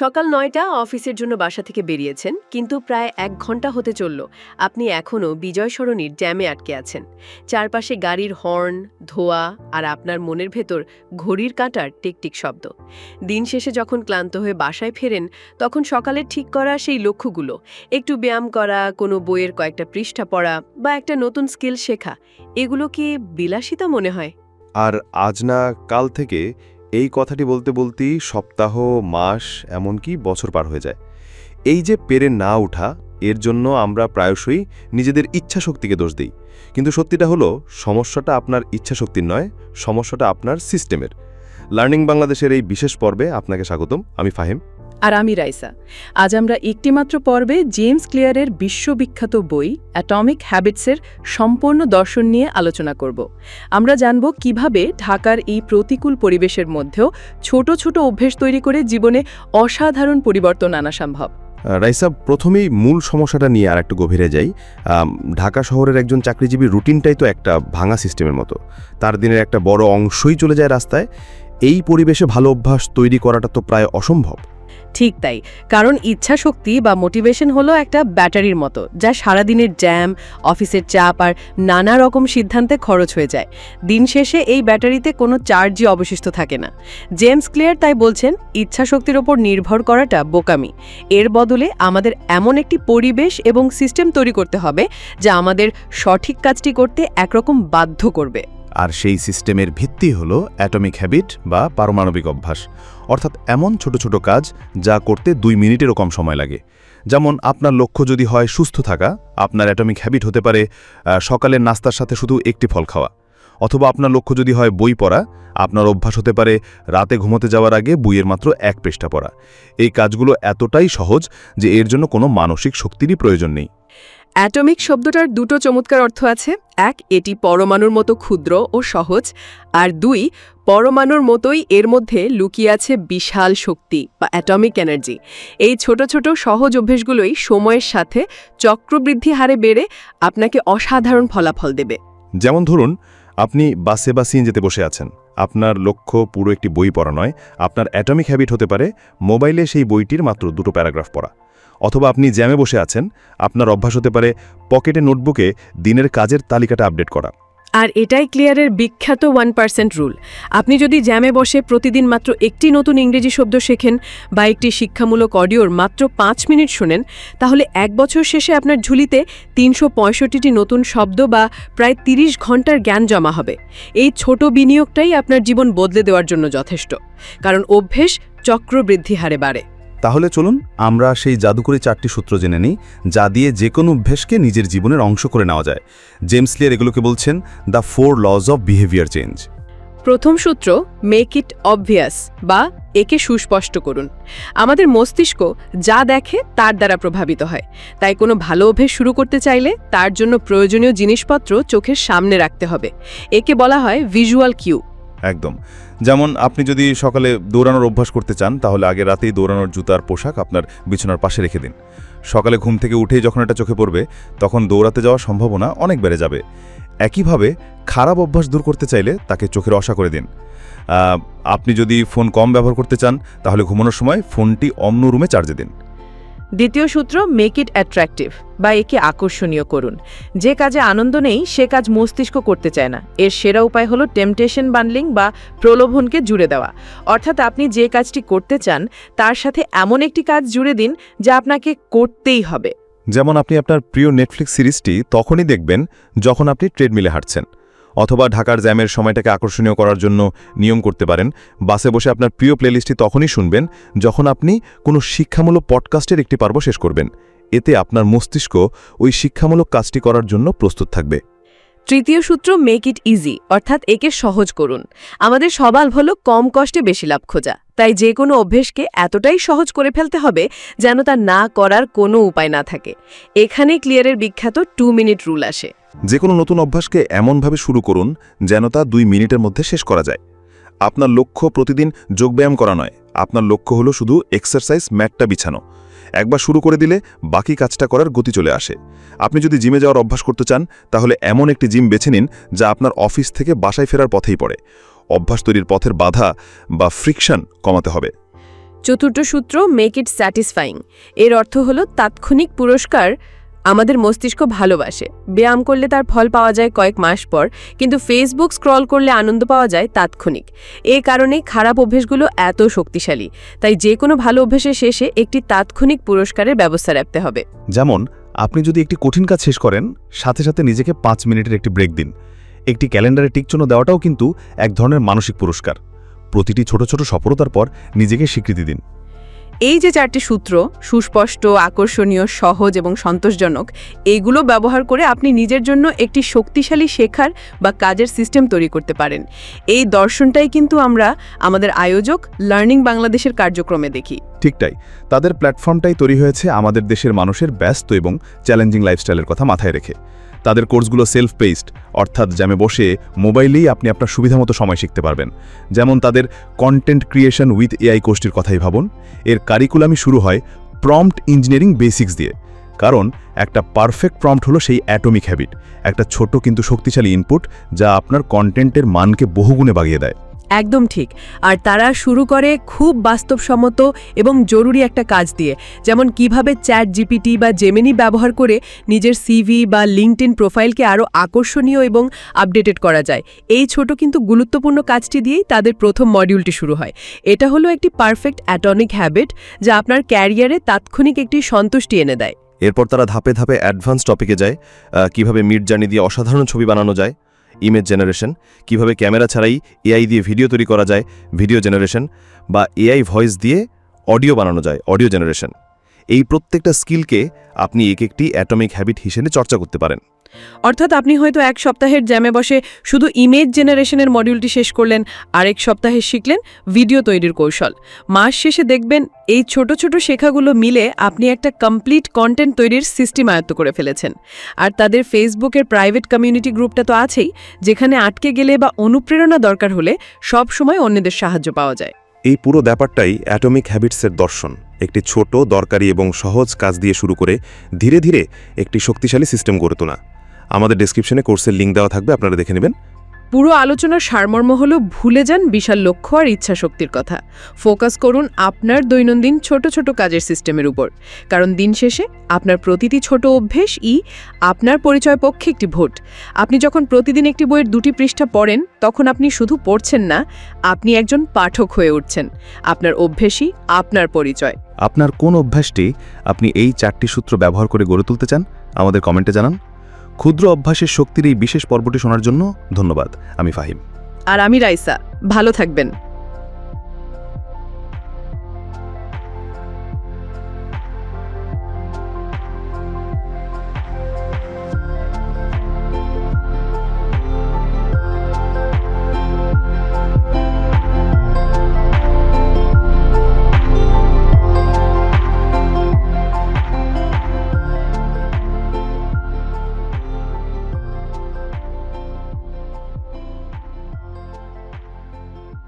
সকাল নয়টা অফিসের জন্য বাসা থেকে বেরিয়েছেন, কিন্তু প্রায় এক ঘণ্টা হতে চলল। আপনি এখনও বিজয় সরণির জ্যামে আটকে আছেন। চারপাশে গাড়ির হর্ন, ধোয়া আর আপনার মনের ভেতর ঘড়ির কাঁটার টিকটিক শব্দ। দিন শেষে যখন ক্লান্ত হয়ে বাসায় ফেরেন, তখন সকালে ঠিক করা সেই লক্ষ্যগুলো। একটু ব্যায়াম করা, কোনো বইয়ের কয়েকটা পৃষ্ঠা পড়া বা একটা নতুন স্কিল শেখা, এগুলো কি বিলাসিতা মনে হয়? আর আজ না কাল থেকে এই কথাটি বলতে বলতেই সপ্তাহ, মাস, এমনকি বছর পার হয়ে যায়। এই যে পেরে না ওঠা এর জন্য আমরা প্রায়শই নিজেদের ইচ্ছা শক্তিকে দোষ দিই। কিন্তু সত্যিটা হলো, সমস্যাটা আপনার ইচ্ছা শক্তির নয়, সমস্যাটা আপনার সিস্টেমের লার্নিং বাংলাদেশের এই বিশেষ পর্বে আপনাকে স্বাগতম, আমি ফাহিম। আর আমি রাইসা। আজ আমরা একটিমাত্র পর্বে জেমস ক্লিয়ারের বিশ্ববিখ্যাত বই অ্যাটমিক হ্যাবিটসের সম্পূর্ণ দর্শন নিয়ে আলোচনা করব। আমরা জানব কীভাবে ঢাকার এই প্রতিকূল পরিবেশের মধ্যেও ছোট ছোট অভ্যেস তৈরি করে জীবনে অসাধারণ পরিবর্তন আনা সম্ভব। রাইসা, প্রথমেই মূল সমস্যাটা নিয়ে আর একটু গভীরে যাই। ঢাকা শহরের একজন চাকরিজীবী রুটিনটাই তো একটা ভাঙা সিস্টেমের মতো। তার দিনের একটা বড় অংশই চলে যায় রাস্তায়। এই পরিবেশে ভালো অভ্যাস তৈরি করাটা তো প্রায় অসম্ভব। ঠিক তাই, কারণ ইচ্ছা শক্তি বা মোটিভেশন হলো একটা ব্যাটারির মতো, যা সারাদিনের জ্যাম, অফিসের চাপ আর নানা রকম সিদ্ধান্তে খরচ হয়ে যায়। দিন শেষে এই ব্যাটারিতে কোনো চার্জই অবশিষ্ট থাকে না। জেমস ক্লিয়ার তাই বলছেন, ইচ্ছা শক্তির ওপর নির্ভর করাটা বোকামি। এর বদলে আমাদের এমন একটি পরিবেশ এবং সিস্টেম তৈরি করতে হবে, যা আমাদের সঠিক কাজটি করতে একরকম বাধ্য করবে। আর সেই সিস্টেমের ভিত্তি হল অ্যাটমিক হ্যাবিট বা পারমাণবিক অভ্যাস। অর্থাৎ এমন ছোট ছোট কাজ যা করতে দুই মিনিটেরও কম সময় লাগে। যেমন আপনার লক্ষ্য যদি হয় সুস্থ থাকা, আপনার অ্যাটমিক হ্যাবিট হতে পারে সকালের নাস্তার সাথে শুধু একটি ফল খাওয়া। অথবা আপনার লক্ষ্য যদি হয় বই পড়া, আপনার অভ্যাস হতে পারে রাতে ঘুমোতে যাওয়ার আগে বইয়ের মাত্র এক পৃষ্ঠা পড়া। এই কাজগুলো এতটাই সহজ যে এর জন্য কোনো মানসিক শক্তিরই প্রয়োজন নেই। অ্যাটমিক শব্দটার দুটো চমৎকার অর্থ আছে। এক, এটি পরমাণুর মতো ক্ষুদ্র ও সহজ। আর দুই, পরমাণুর মতোই এর মধ্যে লুকিয়ে আছে বিশাল শক্তি বা অ্যাটমিক এনার্জি। এই ছোট ছোট সহজ অভ্যেসগুলোই সময়ের সাথে চক্রবৃদ্ধি হারে বেড়ে আপনাকে অসাধারণ ফলাফল দেবে। যেমন ধরুন, আপনি বাসে বা সিএনজিতে বসে আছেন। আপনার লক্ষ্য পুরো একটি বই পড়া নয়। আপনার অ্যাটমিক হ্যাবিট হতে পারে। মোবাইলে সেই বইটির মাত্র দুটো প্যারাগ্রাফ পড়া। অথবা আপনি জ্যামে বসে আছেন, আপনার অভ্যাস হতে পারে পকেটে নোটবুকে দিনের কাজের তালিকাটা আপডেট করা। আর এটাই ক্লিয়ারের বিখ্যাত ওয়ান পার্সেন্ট রুল। আপনি যদি জ্যামে বসে প্রতিদিন মাত্র একটি নতুন ইংরেজি শব্দ শেখেন বা একটি শিক্ষামূলক অডিওর মাত্র পাঁচ মিনিট শোনেন, তাহলে এক বছর শেষে আপনার ঝুলিতে তিনশো পঁয়ষট্টিটি নতুন শব্দ বা প্রায় তিরিশ ঘণ্টার জ্ঞান জমা হবে। এই ছোট বিনিয়োগটাই আপনার জীবন বদলে দেওয়ার জন্য যথেষ্ট। কারণ অভ্যেস চক্রবৃদ্ধি হারে বাড়ে। তাহলে চলুন আমরা সেই জাদুকরী চারটি সূত্র জেনে নিই, যা দিয়ে যে কোনো অভ্যেসকে নিজের জীবনের অংশ করে নেওয়া যায়। জেমস লিয়ার এগুলোকে বলছেন the four laws of behaviour change প্রথম সূত্র, মেক ইট অবভিয়াস বা একে সুস্পষ্ট করুন আমাদের মস্তিষ্ক যা দেখে তার দ্বারা প্রভাবিত হয়। তাই কোনো ভালো অভ্যেস শুরু করতে চাইলে তার জন্য প্রয়োজনীয় জিনিসপত্র চোখের সামনে রাখতে হবে। একে বলা হয় ভিজুয়াল কিউ একদম। যেমন আপনি যদি সকালে দৌড়ানোর অভ্যাস করতে চান, তাহলে আগে রাতেই দৌড়ানোর জুতার পোশাক আপনার বিছানার পাশে রেখে দিন। সকালে ঘুম থেকে উঠেই যখন এটা চোখে পড়বে, তখন দৌড়াতে যাওয়ার সম্ভাবনা অনেক বেড়ে যাবে। একইভাবে খারাপ অভ্যাস দূর করতে চাইলে তাকে চোখের অসা করে দিন। আপনি যদি ফোন কম ব্যবহার করতে চান, তাহলে ঘুমানোর সময় ফোনটি অন্য রুমে চার্জে দিন। দ্বিতীয় সূত্র মেক ইট অ্যাট্রাকটিভ বা একে আকর্ষণীয় করুন। যে কাজে আনন্দ নেই, সে কাজ মস্তিষ্ক করতে চায় না। এর সেরা উপায় হলো টেম্পটেশন বান্ডলিং বা প্রলোভনকে জুড়ে দেওয়া। অর্থাৎ আপনি যে কাজটি করতে চান, তার সাথে এমন একটি কাজ জুড়ে দিন, যা আপনাকে করতেই হবে। যেমন আপনি আপনার প্রিয় নেটফ্লিক্স সিরিজটি তখনই দেখবেন, যখন আপনি ট্রেডমিলে হাঁটছেন। অথবা ঢাকার জ্যামের সময়টাকে আকর্ষণীয় করার জন্য নিয়ম করতে পারেন। বাসে বসে আপনার প্রিয় প্লেলিস্টটি তখনই শুনবেন যখন আপনি কোনো শিক্ষামূলক পডকাস্টের একটি পর্ব শেষ করবেন। এতে আপনার মস্তিষ্ক ওই শিক্ষামূলক কাজটি করার জন্য প্রস্তুত থাকবে। তৃতীয় সূত্র মেক ইট ইজি অর্থাৎ একে সহজ করুন। আমাদের সবাল হলো কম কষ্টে বেশি লাভ খোঁজা। তাই যে কোনো অভ্যেসকে এতটাই সহজ করে ফেলতে হবে যেন তা না করার কোনো উপায় না থাকে। এখানে ক্লিয়ারের বিখ্যাত টু মিনিট রুল আসে। যে কোনো নতুন অভ্যাসকে এমনভাবে শুরু করুন যেন তা দুই মিনিটের মধ্যে শেষ করা যায়। আপনার লক্ষ্য প্রতিদিন যোগব্যায়াম করা নয়, আপনার লক্ষ্য হলো শুধু এক্সারসাইজ ম্যাটটা বিছানো। একবার শুরু করে দিলে বাকি কাজটা করার গতি চলে আসে। আপনি যদি জিমে যাওয়ার অভ্যাস করতে চান, তাহলে এমন একটি জিম বেছে নিন যা আপনার অফিস থেকে বাসায় ফেরার পথেই পড়ে। অভ্যাস তৈরির পথের বাধা বা ফ্রিকশন কমাতে হবে। চতুর্থ সূত্র মেক ইট স্যাটিসফাইং এর অর্থ হলো তাৎক্ষণিক পুরস্কার আমাদের মস্তিষ্ক ভালোবাসে। ব্যায়াম করলে তার ফল পাওয়া যায় কয়েক মাস পর, কিন্তু ফেসবুক স্ক্রল করলে আনন্দ পাওয়া যায় তাৎক্ষণিক। এ কারণেই খারাপ অভ্যেসগুলো এত শক্তিশালী। তাই যে কোনো ভালো অভ্যেসের শেষে একটি তাৎক্ষণিক পুরস্কারের ব্যবস্থা রাখতে হবে। যেমন, আপনি যদি একটি কঠিন কাজ শেষ করেন, সাথে সাথে নিজেকে পাঁচ মিনিটের একটি ব্রেক দিন। একটি ক্যালেন্ডারে টিকচন্য দেওয়াটাও কিন্তু এক ধরনের মানসিক পুরস্কার। প্রতিটি ছোট ছোট সফলতার পর নিজেকে স্বীকৃতি দিন। এই যে চারটি সূত্র, সুস্পষ্ট, আকর্ষণীয়, সহজ এবং সন্তোষজনক এইগুলো ব্যবহার করে আপনি নিজের জন্য একটি শক্তিশালী শেখার বা কাজের সিস্টেম তৈরি করতে পারেন। এই দর্শনটাই কিন্তু আমরা আমাদের আয়োজক লার্নিং বাংলাদেশের কার্যক্রমে দেখি। ঠিকটাই তাদের প্ল্যাটফর্মটাই তৈরি হয়েছে আমাদের দেশের মানুষের ব্যস্ত এবং চ্যালেঞ্জিং লাইফস্টাইলের কথা মাথায় রেখে। তাদের কোর্সগুলো সেলফ পেস্ট অর্থাৎ জ্যামে বসে মোবাইলেই আপনি আপনার সুবিধামতো সময় শিখতে পারবেন। যেমন তাদের কন্টেন্ট ক্রিয়েশন উইথ এআই কোর্সটির কথাই ভাবুন। এর কারিকুলামই শুরু হয় প্রম্পট ইঞ্জিনিয়ারিং বেসিক্স দিয়ে। কারণ একটা পারফেক্ট প্রম্পট হলো সেই অ্যাটমিক হ্যাবিট একটা ছোট কিন্তু শক্তিশালী ইনপুট যা আপনার কন্টেন্টের মানকে বহুগুণে বাগিয়ে দেয়। একদম ঠিক। আর তারা শুরু করে খুব বাস্তবসম্মত এবং জরুরি একটা কাজ দিয়ে, যেমন কীভাবে চ্যাট জিপিটি বা জেমিনি ব্যবহার করে নিজের সিভি বা লিঙ্কড প্রোফাইলকে আরও আকর্ষণীয় এবং আপডেটেড করা যায়। এই ছোট কিন্তু গুরুত্বপূর্ণ কাজটি দিয়েই তাদের প্রথম মডিউলটি শুরু হয়। এটা হলো একটি পারফেক্ট অ্যাটনিক হ্যাবিট, যা আপনার ক্যারিয়ারে তাৎক্ষণিক একটি সন্তুষ্টি এনে দেয়। এরপর তারা ধাপে ধাপে অ্যাডভান্স টপিকে যায় কীভাবে মিড জার্নি দিয়ে অসাধারণ ছবি বানানো যায় ইমেজ জেনারেশন কীভাবে ক্যামেরা ছাড়াই এআই দিয়ে ভিডিও তৈরি করা যায় ভিডিও জেনারেশন বা এআই ভয়েস দিয়ে অডিও বানানো যায় অডিও জেনারেশন এই প্রত্যেকটা স্কিলকে আপনি এক একটি অ্যাটমিক হ্যাবিট হিসেবে চর্চা করতে পারেন। অর্থাৎ আপনি হয়তো এক সপ্তাহের জ্যামে বসে শুধু ইমেজ জেনারেশনের মডিউলটি শেষ করলেন, আরেক সপ্তাহে শিখলেন ভিডিও তৈরির কৌশল। মাস শেষে দেখবেন এই ছোট ছোট শেখাগুলো মিলে আপনি একটা কমপ্লিট কন্টেন্ট তৈরির সিস্টেম আয়ত্ত করে ফেলেছেন। আর তাদের ফেসবুকের প্রাইভেট কমিউনিটি গ্রুপটা তো আছেই, যেখানে আটকে গেলে বা অনুপ্রেরণা দরকার হলে সব সময় অন্যদের সাহায্য পাওয়া যায়। এই পুরো ব্যাপারটাই অ্যাটমিক হ্যাবিটসের দর্শন, একটি ছোট, দরকারি এবং সহজ কাজ দিয়ে শুরু করে ধীরে ধীরে একটি শক্তিশালী সিস্টেম গড়ে তোলা। আমাদের ডেসক্রিপশনে কোর্সের লিঙ্ক দেওয়া থাকবে আপনারা দেখে নেবেন। পুরো আলোচনার সারমর্ম হল ভুলে যান বিশাল লক্ষ্য আর ইচ্ছা শক্তির কথা। ফোকাস করুন আপনার দৈনন্দিন ছোট ছোট কাজের সিস্টেমের উপর। কারণ দিন শেষে আপনার প্রতিটি ছোট অভ্যেস ই আপনার পরিচয় পক্ষে একটি ভোট। আপনি যখন প্রতিদিন একটি বইয়ের দুটি পৃষ্ঠা পড়েন তখন আপনি শুধু পড়ছেন না আপনি একজন পাঠক হয়ে উঠছেন। আপনার অভ্যেসই আপনার পরিচয়। আপনার কোন অভ্যাসটি আপনি এই চারটি সূত্র ব্যবহার করে গড়ে তুলতে চান আমাদের কমেন্টে জানান। ক্ষুদ্র অভ্যাসের শক্তির এই বিশেষ পর্বটি শোনার জন্য ধন্যবাদ। আমি ফাহিম। আর আমি রাইসা। ভালো থাকবেন।